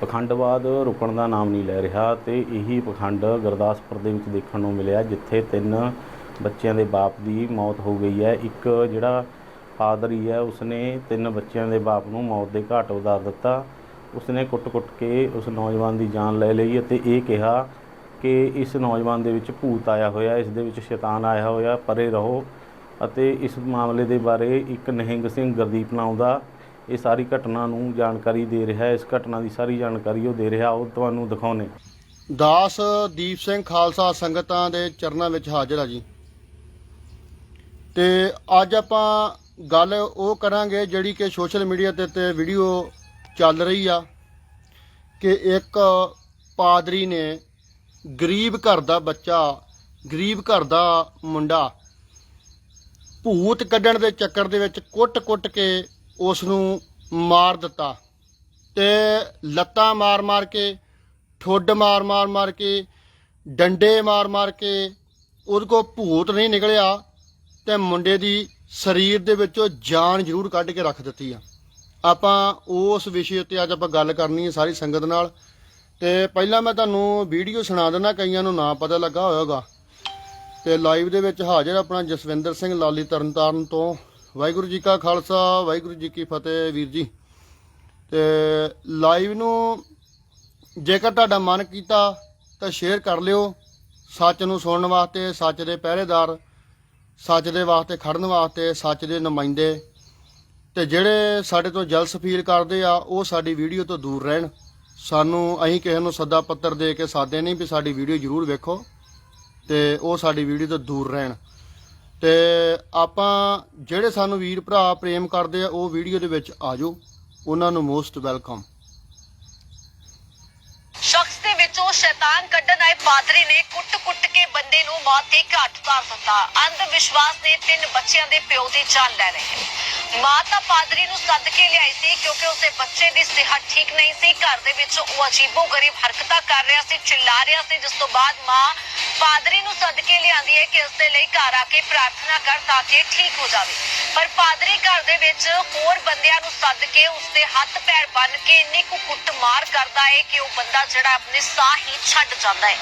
ਪਖੰਡਵਾਦ ਰੁਕਣ ਦਾ ਨਾਮ ਨਹੀਂ ਲੈ ਰਿਹਾ ਤੇ ਇਹੀ ਪਖੰਡ ਗੁਰਦਾਸਪੁਰ ਦੇ ਵਿੱਚ ਦੇਖਣ ਨੂੰ ਮਿਲਿਆ, ਜਿੱਥੇ ਤਿੰਨ ਬੱਚਿਆਂ ਦੇ ਬਾਪ ਦੀ ਮੌਤ ਹੋ ਗਈ ਹੈ। ਇੱਕ ਜਿਹੜਾ ਫਾਦਰ ਹੈ ਉਸਨੇ ਤਿੰਨ ਬੱਚਿਆਂ ਦੇ ਬਾਪ ਨੂੰ ਮੌਤ ਦੇ ਘਾਟ ਉਤਾਰ ਦਿੱਤਾ। ਉਸਨੇ ਕੁੱਟ-ਕੁੱਟ ਕੇ ਉਸ ਨੌਜਵਾਨ ਦੀ ਜਾਨ ਲੈ ਲਈ ਅਤੇ ਇਹ ਕਿਹਾ ਕਿ ਇਸ ਨੌਜਵਾਨ ਦੇ ਵਿੱਚ ਭੂਤ ਆਇਆ ਹੋਇਆ, ਇਸ ਦੇ ਵਿੱਚ ਸ਼ੈਤਾਨ ਆਇਆ ਹੋਇਆ, ਪਰੇ ਰਹੋ ਅਤੇ ਇਸ ਮਾਮਲੇ ਦੇ ਬਾਰੇ ਇੱਕ ਨਹਿੰਗ ਸਿੰਘ ਗੁਰਦੀਪ ਨਾਮ ਦਾ ਇਹ ਸਾਰੀ ਘਟਨਾ ਨੂੰ ਜਾਣਕਾਰੀ ਦੇ ਰਿਹਾ ਹੈ। ਇਸ ਘਟਨਾ ਦੀ ਸਾਰੀ ਜਾਣਕਾਰੀ ਉਹ ਦੇ ਰਿਹਾ। ਉਹ ਤੁਹਾਨੂੰ ਦਿਖਾਉਣੇ ਦਾਸ ਦੀਪ ਸਿੰਘ ਖਾਲਸਾ ਸੰਗਤਾਂ ਦੇ ਚਰਨਾਂ ਵਿੱਚ ਹਾਜ਼ਰ ਆ ਜੀ। ਤੇ ਅੱਜ ਆਪਾਂ ਗੱਲ ਉਹ ਕਰਾਂਗੇ ਜਿਹੜੀ ਕਿ ਸੋਸ਼ਲ ਮੀਡੀਆ ਤੇ ਤੇ ਵੀਡੀਓ ਚੱਲ ਰਹੀ ਆ ਕਿ ਇੱਕ ਪਾਦਰੀ ਨੇ ਗਰੀਬ ਘਰ ਦਾ ਬੱਚਾ, ਗਰੀਬ ਘਰ ਦਾ ਮੁੰਡਾ ਭੂਤ ਕੱਢਣ ਦੇ ਚੱਕਰ ਦੇ ਵਿੱਚ ਕੁੱਟ-ਕੁੱਟ ਕੇ ਉਸ ਨੂੰ ਮਾਰ ਦਿੱਤਾ ਤੇ ਲੱਤਾਂ ਮਾਰ-ਮਾਰ ਕੇ, ਠੁੱਡ ਮਾਰ-ਮਾਰ ਮਾਰ ਕੇ, ਡੰਡੇ ਮਾਰ-ਮਾਰ ਕੇ ਉਹਦੇ ਕੋ ਭੂਤ ਨਹੀਂ ਨਿਕਲਿਆ ਤੇ ਮੁੰਡੇ ਦੀ ਸਰੀਰ ਦੇ ਵਿੱਚੋਂ ਜਾਨ ਜ਼ਰੂਰ ਕੱਢ ਕੇ ਰੱਖ ਦਿੱਤੀ ਆ। ਆਪਾਂ ਉਸ ਵਿਸ਼ੇ ਉੱਤੇ ਅੱਜ ਆਪਾਂ ਗੱਲ ਕਰਨੀ ਹੈ ਸਾਰੀ ਸੰਗਤ ਨਾਲ। ਤੇ ਪਹਿਲਾਂ ਮੈਂ ਤੁਹਾਨੂੰ ਵੀਡੀਓ ਸੁਣਾ ਦਿੰਦਾ, ਕਈਆਂ ਨੂੰ ਨਾ ਪਤਾ ਲੱਗਾ ਹੋਵੇਗਾ ਤੇ ਲਾਈਵ ਦੇ ਵਿੱਚ ਹਾਜ਼ਰ ਆਪਣਾ ਜਸਵਿੰਦਰ ਸਿੰਘ, ਲਾਲੀ ਤਰਨਤਾਰਨ ਤੋਂ। ਵਾਹਿਗੁਰੂ ਜੀ ਕਾ ਖਾਲਸਾ, ਵਾਹਿਗੁਰੂ ਜੀ ਕੀ ਫਤਿਹ ਵੀਰ ਜੀ। ਤੇ ਲਾਈਵ ਨੂੰ ਜੇਕਰ ਤੁਹਾਡਾ ਮਨ ਕੀਤਾ ਤਾਂ ਸ਼ੇਅਰ ਕਰ ਲਿਓ, ਸੱਚ ਨੂੰ ਸੁਣਨ ਵਾਸਤੇ, ਸੱਚ ਦੇ ਪਹਿਰੇਦਾਰ, ਸੱਚ ਦੇ ਵਾਸਤੇ ਖੜਨ ਵਾਸਤੇ, ਸੱਚ ਦੇ ਨੁਮਾਇੰਦੇ। ਤੇ ਜਿਹੜੇ ਸਾਡੇ ਤੋਂ ਜਲਸ ਫੀਲ ਕਰਦੇ ਆ, ਉਹ ਸਾਡੀ ਵੀਡੀਓ ਤੋਂ ਦੂਰ ਰਹਿਣ। ਸਾਨੂੰ ਅਸੀਂ ਕਿਸੇ ਨੂੰ ਸੱਦਾ ਪੱਤਰ ਦੇ ਕੇ ਸਾਦੇ ਨਹੀਂ ਵੀ ਸਾਡੀ ਵੀਡੀਓ ਜ਼ਰੂਰ ਵੇਖੋ, ਤੇ ਉਹ ਸਾਡੀ ਵੀਡੀਓ ਤੋਂ ਦੂਰ ਰਹਿਣ। ਤੇ ਆਪਾਂ ਜਿਹੜੇ ਸਾਨੂੰ ਵੀਰ ਭਰਾ ਪ੍ਰੇਮ ਕਰਦੇ ਆ, ਉਹ ਵੀਡੀਓ ਦੇ ਵਿੱਚ ਆਜੋ। ਉਹਨਾਂ ਨੂੰ ਮੋਸਟ ਵੈਲਕਮ ਸ਼ਖਸ ਦੇ ਵਿੱਚੋਂ ਸ਼ੈਤਾਨ ਕੱਢਣ ਆਏ ਪਾਦਰੀ ਨੇ ਕੁੱਟ-ਕੁੱਟ ਕੇ ਬੰਦੇ ਨੂੰ ਮੌਤ ਦੇ ਘਾਟ ਉਤਾਰ ਦਿੱਤਾ। ਅੰਧ ਵਿਸ਼ਵਾਸ ਨੇ ਤਿੰਨ ਬੱਚਿਆਂ ਦੇ ਪਿਓ ਦੀ ਜਾਨ ਲੈ ਲਈ। ਮਾਂ ਤਾਂ ਪਾਦਰੀ ਨੂੰ ਸੱਦ ਕੇ ਲਿਆਈ ਸੀ ਕਿਉਂਕਿ ਉਸਦੇ ਬੱਚੇ ਦੀ ਸਿਹਤ ਠੀਕ ਨਹੀਂ ਸੀ। ਘਰ ਦੇ ਵਿੱਚ ਉਹ ਅਜੀਬੋ-ਗਰੀਬ ਹਰਕਤਾਂ ਕਰ ਰਿਹਾ ਸੀ ਚਿল্ਲਾ ਰਿਹਾ ਸੀ ਜਿਸ ਤੋਂ ਬਾਅਦ ਮਾਂ ਪਾਦਰੀ ਨੂੰ ਸੱਦ ਕੇ ਲਿਆਂਦੀ ਹੈ ਕਿ ਉਸ ਦੇ ਲਈ ਘਰ ਆ ਕੇ ਪ੍ਰਾਰਥਨਾ ਕਰ ਤਾਂ ਕਿ ਠੀਕ ਹੋ ਜਾਵੇ। ਪਰ ਪਾਦਰੀ ਘਰ ਦੇ ਵਿੱਚ ਹੋਰ ਬੰਦਿਆਂ ਨੂੰ ਸੱਦ ਕੇ ਉਸਦੇ ਹੱਥ ਪੈਰ ਬੰਨ ਕੇ ਇੰਨੀ ਕੁ ਕੁੱਟ ਮਾਰ ਕਰਦਾ ਹੈ ਕਿ ਉਹ ਬੰਦਾ ਜਿਹੜਾ ਆਪਣੇ ਸਾਹ ਹੀ ਛੱਡ ਜਾਂਦਾ ਹੈ।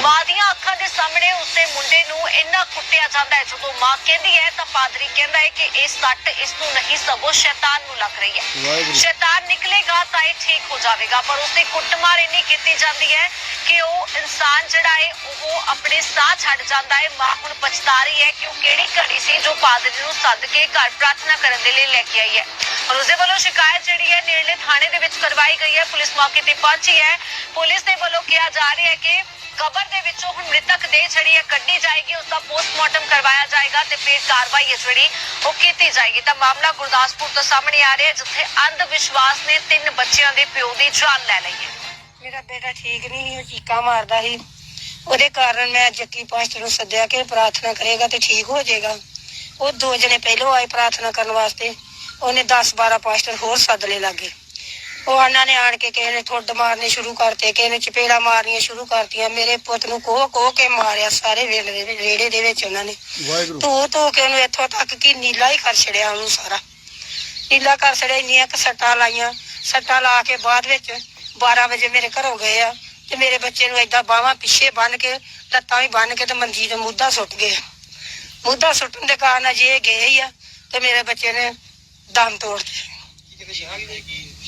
ਮਾਂ ਦੀਆਂ ਅੱਖਾਂ ਦੇ ਸਾਹਮਣੇ ਉਸਦੇ ਮੁੰਡੇ ਨੂੰ ਇੰਨਾ ਕੁੱਟਿਆ ਜਾਂਦਾ ਹੈ ਜਦੋਂ ਮਾਂ ਕਹਿੰਦੀ ਹੈ ਤਾਂ ਪਾਦਰੀ ਕਹਿੰਦਾ ਹੈ ਕਿ ਇਹ ਸੱਟ ਇਸ ਨੂੰ ਨਹੀਂ ਸਗੋਂ ਸ਼ੈਤਾਨ ਨੂੰ ਲੱਗ ਰਹੀ ਹੈ ਸ਼ੈਤਾਨ ਨਿਕਲੇਗਾ ਤਾਂ ਇਹ ਠੀਕ ਹੋ ਜਾਵੇਗਾ ਪਰ ਉਸਦੀ ਕੁੱਟਮਾਰ ਇੰਨੀ ਕੀਤੀ ਜਾਂਦੀ ਹੈ ਕਿ ਉਹ ਇਨਸਾਨ ਜਿਹੜਾ ਹੈ ਉਹ ਆਪਣੇ ਸਾਹ ਛੱਡ ਜਾਂਦਾ ਹੈ ਮਾਂ ਹੁਣ ਪਛਤਾ ਰਹੀ ਹੈ ਕਿ ਉਹ ਕਿਹੜੀ ਘੜੀ ਸੀ ਜੋ ਪਾਦਰੀ ਨੂੰ ਸੱਦ ਕੇ ਘਰ ਪ੍ਰਾਰਥਨਾ ਕਰਨ ਦੇ ਲਈ ਲੈ ਕੇ ਆਈ ਹੈ ਔਰ ਉਸਦੇ ਵੱਲੋਂ ਸ਼ਿਕਾਇਤ ਜਿਹੜੀ ਹੈ ਨੇੜਲੇ ਥਾਣੇ ਦੇ ਵਿੱਚ ਕਰਵਾਈ ਗਈ ਹੈ ਪੁਲਿਸ ਮੌਕੇ ਤੇ ਪਹੁੰਚੀ ਹੈ ਪੁਲਿਸ ਦੇ ਵੱਲੋਂ ਕਿਹਾ ਜਾ ਰਿਹਾ ਹੈ ਕਿ ਕਬਰ ਦੇ ਵਿੱਚੋਂ ਹੁਣ ਮ੍ਰਿਤਕ ਦੇ ਜਿਹੜੀ ਹੈ ਕੱਢੀ ਜਾਏਗੀ ਉਸ ਦਾ ਪੋਸਟਮਾਰਟਮ ਕਰਵਾਇਆ ਜਾਏਗਾ ਤੇ ਫਿਰ ਕਾਰਵਾਈ ਹੈ ਜਿਹੜੀ ਉਹ ਕੀਤੀ ਜਾਏਗੀ। ਤਾਂ ਮਾਮਲਾ ਗੁਰਦਾਸਪੁਰ ਤੋਂ ਸਾਹਮਣੇ ਆ ਰਿਹਾ ਜਿੱਥੇ ਅੰਧ ਵਿਸ਼ਵਾਸ ਨੇ ਤਿੰਨ ਬੱਚਿਆਂ ਦੇ ਪਿਓ ਦੀ ਜਾਨ ਲੈ ਲਈ ਹੈ। ਮੇਰਾ ਬੇਟਾ ਠੀਕ ਨਹੀਂ ਸੀ, ਉਹ ਚੀਕਾਂ ਮਾਰਦਾ ਸੀ। ਉਹਦੇ ਕਾਰਨ ਮੈਂ ਜੱਕੀ ਪਾਸਟਰ ਨੂੰ ਸੱਦਿਆ ਕਿ ਪ੍ਰਾਰਥਨਾ ਕਰੇਗਾ ਤੇ ਠੀਕ ਹੋ ਜਾਏਗਾ। ਉਹ ਦੋ ਜਣੇ ਪਹਿਲੋਂ ਆਏ ਪ੍ਰਾਰਥਨਾ ਕਰਨ ਵਾਸਤੇ। ਉਹਨੇ 10 12 ਪਾਸਟਰ ਹੋਰ ਸੱਦ ਲਏ ਲਾਗੇ। ਉਹ ਉਹਨਾਂ ਨੇ ਆਣ ਕੇ ਕਿਸੇ ਨੇ ਠੁੱਡ ਮਾਰਨੇ ਸ਼ੁਰੂ ਕਰਤੇ ਕਿਸੇ ਨੇ ਚਪੇੜਾ ਮਾਰਨੀਆਂ ਸ਼ੁਰੂ ਕਰਤੀਆਂ ਮੇਰੇ ਪੁੱਤ ਨੂੰ ਕੋਹ ਕੋਹ ਕੇ ਮਾਰਿਆ ਸਾਰੇ ਵੇਲੇ ਦੇ ਵਿੱਚ- ਵਿਹੜੇ ਦੇ ਵਿੱਚ ਉਹਨਾਂ ਨੇ। ਵਾਹਿਗੁਰੂ। ਧੋ ਧੋ ਕੇ ਉਹਨੂੰ ਇੱਥੋਂ ਤੱਕ ਕਿ ਨੀਲਾ ਹੀ ਕਰ ਛੜਿਆ ਉਹਨੂੰ ਸਾਰਾ। ਨੀਲਾ ਕਰ ਛੜਿਆ ਇੰਨੀਆਂ ਕੁ ਸੱਟਾਂ ਲਾਈਆਂ ਸੱਟਾਂ ਲਾ ਕੇ ਬਾਅਦ ਵਿੱਚ 12 ਵਜੇ ਮੇਰੇ ਘਰੋਂ ਗਏ ਆ ਤੇ ਮੇਰੇ ਬੱਚੇ ਨੂੰ ਏਦਾਂ ਬਾਹਾਂ ਪਿੱਛੇ ਬੰਨ ਕੇ ਲੱਤਾਂ ਵੀ ਬੰਨ ਕੇ ਤੇ ਮੰਜੀ ਤੇ ਮੁੱਦਾ ਸੁੱਟ ਗਏ। ਮੁੱਦਾ ਸੁੱਟਣ ਦੇ ਕਾਰਨ ਅਜੇ ਇਹ ਗਏ ਹੀ ਆ ਤੇ ਮੇਰੇ ਬੱਚੇ ਨੇ ਦਮ ਤੋੜਤੇ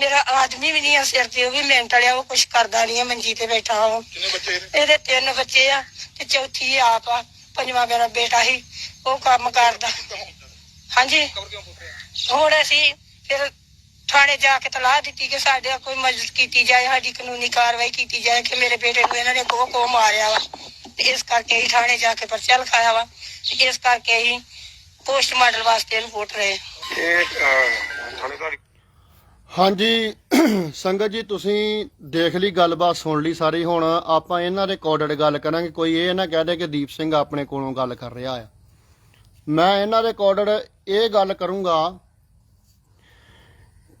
ਮੇਰਾ ਆਦਮੀ ਵੀ ਨਹੀਂ ਆ ਸਿਰ ਤੇ ਉਹ ਵੀ ਮਿੰਟ ਵਾਲਿਆ ਉਹ ਕੁਛ ਕਰਦਾ ਨਹੀਂ ਆ ਮੰਜੀ ਤੇ ਬੈਠਾ ਉਹ। ਕਿੰਨੇ ਬੱਚੇ ਇਹਦੇ? ਤਿੰਨ ਬੱਚੇ ਆ ਤੇ ਚੌਥੀ ਆਪ ਆ ਪੰਜਵਾਂ ਮੇਰਾ ਬੇਟਾ ਹੀ ਉਹ ਕੰਮ ਕਰਦਾ। ਹਾਂਜੀ। ਹੁਣ ਅਸੀਂ ਫਿਰ ਥਾਣੇ ਜਾ ਕੇ ਤਲਾਹ ਦਿੱਤੀ ਕਿ ਸਾਡੇ ਕੋਈ ਮਦਦ ਕੀਤੀ ਜਾਏ ਸਾਡੀ ਕਾਨੂੰਨੀ ਕਾਰਵਾਈ ਕੀਤੀ ਜਾਏ ਕਿ ਮੇਰੇ ਬੇਟੇ ਨੂੰ ਇਹਨਾਂ ਨੇ ਕੋ ਕੋ ਮਾਰਿਆ ਵਾ। ਤੇ ਇਸ ਕਰਕੇ ਹੀ ਥਾਣੇ ਜਾ ਕੇ ਪਰਚਾ ਲਿਖਾਇਆ ਵਾ ਤੇ ਇਸ ਕਰਕੇ ਹੀ ਪੋਸਟ ਮਾਡਲ ਵਾਸਤੇ ਰਿਪੋਰਟ ਰਹੇ ਇਹ ਥਾਣੇਦਾਰ ਹਾਂਜੀ, ਸੰਗਤ ਜੀ, ਤੁਸੀਂ ਦੇਖ ਲਈ ਗੱਲਬਾਤ, ਸੁਣ ਲਈ ਸਾਰੀ। ਹੁਣ ਆਪਾਂ ਇਹਨਾਂ ਦੇ ਕੋਡਡ ਗੱਲ ਕਰਾਂਗੇ। ਕੋਈ ਇਹ ਨਾ ਕਹਿ ਦੇ ਕਿ ਦੀਪ ਸਿੰਘ ਆਪਣੇ ਕੋਲੋਂ ਗੱਲ ਕਰ ਰਿਹਾ ਆ। ਮੈਂ ਇਹਨਾਂ ਦੇ ਕੋਡਡ ਇਹ ਗੱਲ ਕਰੂੰਗਾ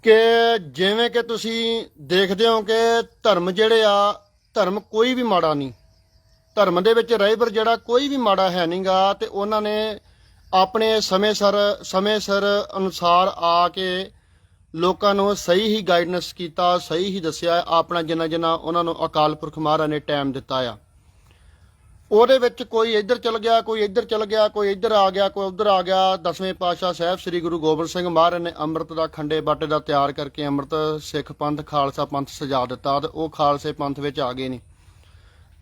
ਕਿ ਜਿਵੇਂ ਕਿ ਤੁਸੀਂ ਦੇਖਦੇ ਹੋ ਕਿ ਧਰਮ ਜਿਹੜੇ ਆ, ਧਰਮ ਕੋਈ ਵੀ ਮਾੜਾ ਨਹੀਂ। ਧਰਮ ਦੇ ਵਿੱਚ ਰਹਿਬਰ ਜਿਹੜਾ ਕੋਈ ਵੀ ਮਾੜਾ ਹੈ ਨਹੀਂਗਾ ਤੇ ਉਹਨਾਂ ਨੇ ਆਪਣੇ ਸਮੇਂ ਸਰ, ਸਮੇਂ ਸਿਰ ਅਨੁਸਾਰ ਆ ਕੇ ਲੋਕਾਂ ਨੂੰ ਸਹੀ ਹੀ ਗਾਈਡਨੈਸ ਕੀਤਾ, ਸਹੀ ਹੀ ਦੱਸਿਆ, ਆਪਣਾ ਜਿੰਨਾ ਜਿੰਨਾ ਉਹਨਾਂ ਨੂੰ ਅਕਾਲ ਪੁਰਖ ਮਹਾਰਾਜ ਨੇ ਟਾਈਮ ਦਿੱਤਾ ਆ। ਉਹਦੇ ਵਿੱਚ ਕੋਈ ਇੱਧਰ ਚਲ ਗਿਆ, ਕੋਈ ਇੱਧਰ ਚਲ ਗਿਆ, ਕੋਈ ਇੱਧਰ ਆ ਗਿਆ, ਕੋਈ ਉੱਧਰ ਆ ਗਿਆ, ਦਸਵੇਂ ਪਾਤਸ਼ਾਹ ਸਾਹਿਬ ਸ੍ਰੀ ਗੁਰੂ ਗੋਬਿੰਦ ਸਿੰਘ ਮਹਾਰਾਜ ਨੇ ਅੰਮ੍ਰਿਤ ਦਾ ਖੰਡੇ ਬਾਟੇ ਦਾ ਤਿਆਰ ਕਰਕੇ ਅੰਮ੍ਰਿਤ ਸਿੱਖ ਪੰਥ, ਖਾਲਸਾ ਪੰਥ ਸਜਾ ਦਿੱਤਾ ਤੇ ਉਹ ਖਾਲਸੇ ਪੰਥ ਵਿੱਚ ਆ ਗਏ ਨੇ।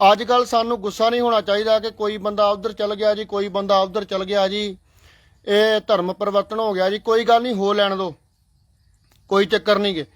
ਅੱਜ ਕੱਲ ਸਾਨੂੰ ਗੁੱਸਾ ਨਹੀਂ ਹੋਣਾ ਚਾਹੀਦਾ ਕਿ ਕੋਈ ਬੰਦਾ ਉੱਧਰ ਚਲ ਗਿਆ ਜੀ, ਕੋਈ ਬੰਦਾ ਉੱਧਰ ਚਲ ਗਿਆ ਜੀ, ਇਹ ਧਰਮ ਪਰਿਵਰਤਨ ਹੋ ਗਿਆ ਜੀ, ਕੋਈ ਗੱਲ ਨਹੀਂ ਹੋ ਲੈਣ ਦੋ ਕੋਈ ਚੱਕਰ ਨਹੀਂ ਗੇ।